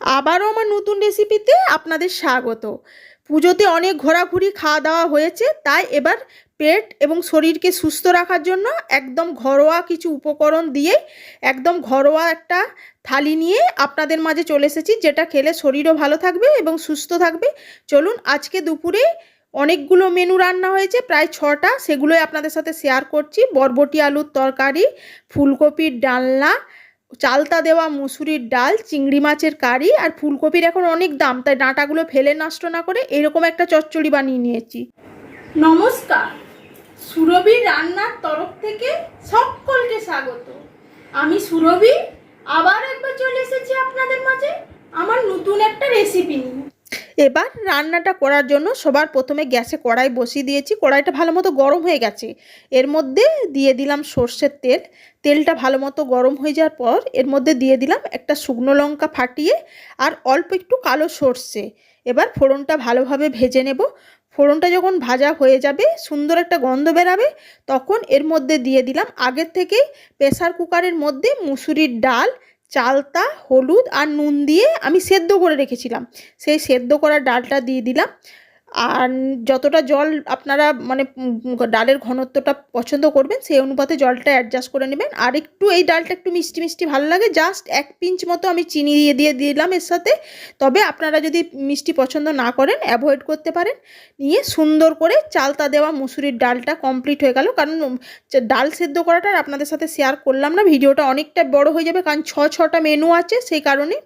আবারও আমার নতুন রেসিপিতে আপনাদের স্বাগত। পুজোতে অনেক ঘোরাঘুরি খাওয়া দাওয়া হয়েছে, তাই এবার পেট এবং শরীরকে সুস্থ রাখার জন্য একদম ঘরোয়া কিছু উপকরণ দিয়ে একদম ঘরোয়া একটা থালি নিয়ে আপনাদের মাঝে চলে এসেছি, যেটা খেলে শরীরও ভালো থাকবে এবং সুস্থ থাকবে। চলুন, আজকে দুপুরে অনেকগুলো মেনু রান্না হয়েছে, প্রায় ছটা, সেগুলোই আপনাদের সাথে শেয়ার করছি। বরবটি আলুর তরকারি, ফুলকপির ডালনা চালতা দেওয়া মুসুরির ডাল, চিংড়ি মাছের কারি আর ফুলকপির এখন অনেক দাম। তাই ডাঁটাগুলো ফেলে নষ্ট না করে এরকম একটা চচ্চড়ি বানিয়ে নিয়েছি। নমস্কার। সুরভি রান্নার তরফ থেকে সকলকে স্বাগত। আমি সুরভি, আবার একবার চলে এসেছি আপনাদের মাঝে। আমার নতুন একটা রেসিপি নিয়ে। এবার রান্নাটা করার জন্য সবার প্রথমে গ্যাসে কড়াই বসিয়ে দিয়েছি। কড়াইটা ভালো মতো গরম হয়ে গেছে। এর মধ্যে দিয়ে দিলাম সর্ষের তেল। তেলটা ভালো মতো গরম হয়ে যাওয়ার পর এর মধ্যে দিয়ে দিলাম একটা শুকনো লঙ্কা ফাটিয়ে আর অল্প একটু কালো সর্ষে। এবার ফোড়নটা ভালোভাবে ভেজে নেব। ফোড়নটা যখন ভাজা হয়ে যাবে, সুন্দর একটা গন্ধ বেরাবে, তখন এর মধ্যে দিয়ে দিলাম আগের থেকেই প্রেসার কুকারের মধ্যে মুসুরির ডাল চালতা, হলুদ আর নুন দিয়ে আমি সেদ্ধ করে রেখেছিলাম। সেই সেদ্ধ করা ডালটা দিয়ে দিলাম। আর যতটা জল আপনারা মানে ডালের ঘনত্বটা পছন্দ করবেন, সেই অনুপাতে জলটা অ্যাডজাস্ট করে নেবেন। আর একটু এই ডালটা একটু মিষ্টি মিষ্টি ভালো লাগে জাস্ট এক পিঞ্চ মতো আমি চিনি দিয়ে দিয়ে দিলাম এর সাথে। তবে আপনারা যদি মিষ্টি পছন্দ না করেন অ্যাভয়েড করতে পারেন। নিয়ে সুন্দর করে চালতা দেওয়া মুসুরির ডালটা কমপ্লিট হয়ে গেল। কারণ ডাল সেদ্ধ করাটা আপনাদের সাথে শেয়ার করলাম না, ভিডিওটা অনেকটা বড় হয়ে যাবে। কারণ ছ ছটা মেনু আছে, সেই কারণে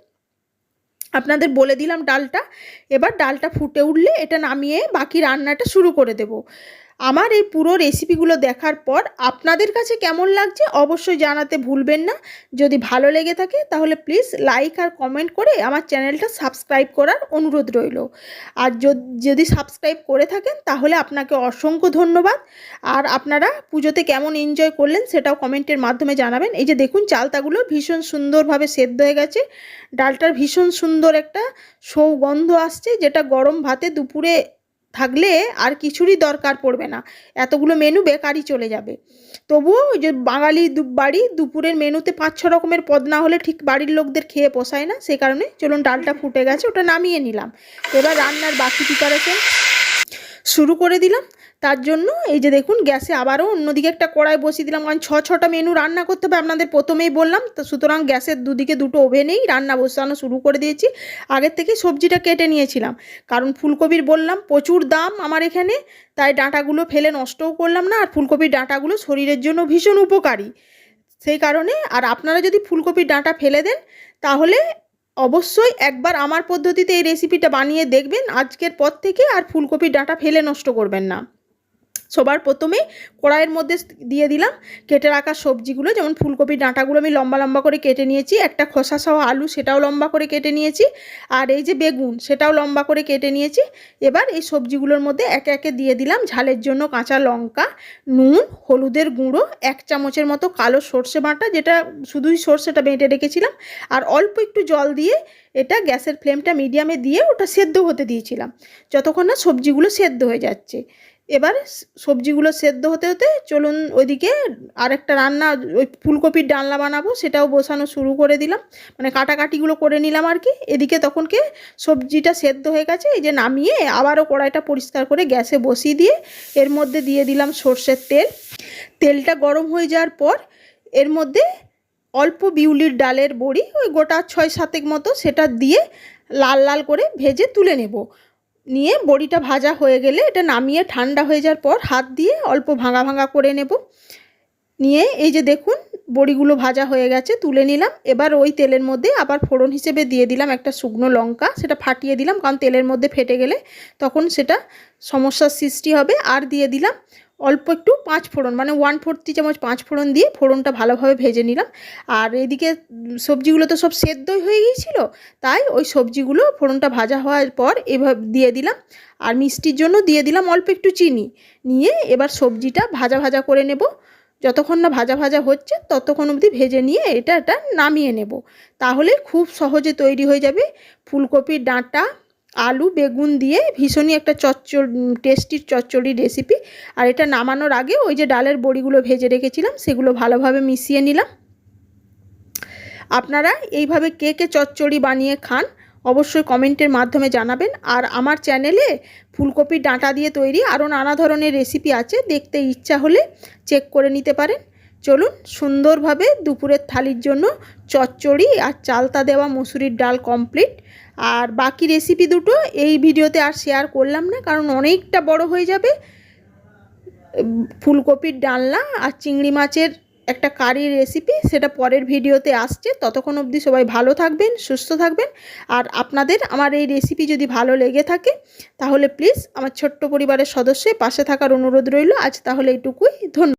আপনাদের বলে দিলাম ডালটা। এবার ডালটা ফুটে উঠলে এটা নামিয়ে বাকি রান্নাটা শুরু করে দেব। আমার এই পুরো রেসিপিগুলো দেখার পর আপনাদের কাছে কেমন লাগছে অবশ্যই জানাতে ভুলবেন না। যদি ভালো লেগে থাকে তাহলে প্লিজ লাইক আর কমেন্ট করে আমার চ্যানেলটা সাবস্ক্রাইব করার অনুরোধ রইল। আর যদি সাবস্ক্রাইব করে থাকেন তাহলে আপনাকে অসংখ্য ধন্যবাদ। আর আপনারা পুজোতে কেমন এনজয় করলেন সেটাও কমেন্টের মাধ্যমে জানাবেন। এই যে দেখুন চালতাগুলো ভীষণ সুন্দরভাবে সেদ্ধ হয়ে গেছে। ডালটার ভীষণ সুন্দর একটা সৌগন্ধ আসছে যেটা গরম ভাতে দুপুরে থাকলে আর কিছুরই দরকার পড়বে না। এতগুলো মেনু বেকারই চলে যাবে। তবুও যে বাঙালি বাড়ি দুপুরের মেনুতে পাঁচ ছ রকমের পদ না হলে ঠিক বাড়ির লোকদের খেয়ে পোষায় না। সে কারণে চলুন ডালটা ফুটে গেছে, ওটা নামিয়ে নিলাম। এবার রান্নার বাকি প্রিপারেশন শুরু করে দিলাম। তার জন্য এই যে দেখুন, গ্যাসে আবারও অন্যদিকে একটা কড়াই বসিয়ে দিলাম। কারণ ছ ছটা মেনু রান্না করতে হবে, আপনাদের প্রথমেই বললাম। তো সুতরাং গ্যাসের দুদিকে দুটো ওভেনেই রান্না বসানো শুরু করে দিয়েছি। আগের থেকে সবজিটা কেটে নিয়েছিলাম। কারণ ফুলকপির বললাম, প্রচুর দাম আমার এখানে। তাই ডাঁটাগুলো ফেলে নষ্টও করলাম না। আর ফুলকপির ডাঁটাগুলো শরীরের জন্য ভীষণ উপকারী। সেই কারণে, আর আপনারা যদি ফুলকপির ডাঁটা ফেলে দেন, তাহলে অবশ্যই একবার আমার পদ্ধতিতে এই রেসিপিটা বানিয়ে দেখবেন। আজকের পর থেকে আর ফুলকপির ডাঁটা ফেলে নষ্ট করবেন না। সবার প্রথমে কড়াইয়ের মধ্যে দিয়ে দিলাম। কেটে রাখা সবজিগুলো, যেমন ফুলকপির ডাঁটাগুলো আমি লম্বা লম্বা করে কেটে নিয়েছি। একটা খোসা সহ আলু সেটাও লম্বা করে কেটে নিয়েছি। আর এই যে বেগুন সেটাও লম্বা করে কেটে নিয়েছি। এবার এই সবজিগুলোর মধ্যে একে একে দিয়ে দিলাম ঝালের জন্য কাঁচা লঙ্কা, নুন, হলুদের গুঁড়ো, এক চামচের মতো কালো সর্ষে বাটা, যেটা শুধুই সর্ষেটা বেঁটে রেখেছিলাম। আর অল্প একটু জল দিয়ে এটা গ্যাসের ফ্লেমটা মিডিয়ামে দিয়ে ওটা সেদ্ধ হতে দিয়েছিলাম। যতক্ষণ না সবজিগুলো সেদ্ধ হয়ে যাচ্ছে। এবার সবজিগুলো সেদ্ধ হতে হতে চলুন ওইদিকে আরেকটা রান্না, ওই ফুলকপির ডালনা বানাবো, সেটাও বসানো শুরু করে দিলাম। মানে কাটাকাটিগুলো করে নিলাম আর কি। এদিকে তখনকে সবজিটা সেদ্ধ হয়ে গেছে, এই যে নামিয়ে আবারও কড়াইটা পরিষ্কার করে গ্যাসে বসিয়ে দিয়ে এর মধ্যে দিয়ে দিলাম সর্ষের তেল। তেলটা গরম হয়ে যাওয়ার পর এর মধ্যে অল্প বিউলির ডালের বড়ি, ওই গোটা ছয় সাতেক মতো সেটা দিয়ে লাল লাল করে ভেজে তুলে নেব। নিয়ে বড়িটা ভাজা হয়ে গেলে এটা নামিয়ে ঠান্ডা হয়ে যাওয়ার পর হাত দিয়ে অল্প ভাঙা ভাঙা করে নেব। নিয়ে এই যে দেখুন, বড়িগুলো ভাজা হয়ে গেছে, তুলে নিলাম। এবার ওই তেলের মধ্যে আবার ফোড়ন হিসেবে দিয়ে দিলাম একটা শুকনো লঙ্কা, সেটা ফাটিয়ে দিলাম, কারণ তেলের মধ্যে ফেটে গেলে তখন সেটা সমস্যার সৃষ্টি হবে। আর দিয়ে দিলাম অল্প একটু পাঁচ ফোড়ন মানে ওয়ান ফোর্থ চামচ পাঁচ ফোড়ন দিয়ে ফোড়নটা ভালোভাবে ভেজে নিলাম। আর এদিকে সবজিগুলো তো সব সেদ্ধই হয়ে গিয়েছিল, তাই ওই সবজিগুলো ফোড়নটা ভাজা হওয়ার পর এভাবে দিয়ে দিলাম। আর মিষ্টির জন্য দিয়ে দিলাম অল্প একটু চিনি, নিয়ে এবার সবজিটা ভাজা ভাজা করে নেব। যতক্ষণ না ভাজা ভাজা হচ্ছে ততক্ষণ অবধি ভেজে নিয়ে এটা এটা নামিয়ে নেব। তাহলে খুব সহজে তৈরি হয়ে যাবে। ফুলকপির ডাঁটা আলু, বেগুন দিয়ে ভীষণই একটা চচ্চড় টেস্টির চচ্চড়ি রেসিপি আর এটা নামানোর আগে ওই যে ডালের বড়িগুলো ভেজে রেখেছিলাম, সেগুলো ভালোভাবে মিশিয়ে নিলাম। আপনারা এইভাবে কে কে চচ্চড়ি বানিয়ে খান, অবশ্যই কমেন্টের মাধ্যমে জানাবেন। আর আমার চ্যানেলে ফুলকপির ডাঁটা দিয়ে তৈরি আরও নানা ধরনের রেসিপি আছে, দেখতে ইচ্ছা হলে চেক করে নিতে পারেন। চলুন সুন্দরভাবে দুপুরের থালির জন্য চচ্চড়ি আর চালতা দেওয়া মুসুরির ডাল কমপ্লিট আর বাকি রেসিপি দুটো এই ভিডিওতে আর শেয়ার করলাম না, কারণ অনেকটা বড় হয়ে যাবে। ফুলকপির ডালনা আর চিংড়ি মাছের একটা কারি রেসিপি সেটা পরের ভিডিওতে আসছে। ততক্ষণ অবধি সবাই ভালো থাকবেন, সুস্থ থাকবেন। আর আপনাদের আমার এই রেসিপি যদি ভালো লেগে থাকে, তাহলে প্লিজ আমার ছোট্ট পরিবারের সদস্যের পাশে থাকার অনুরোধ রইল। আজ তাহলে এইটুকুই ধন্যবাদ।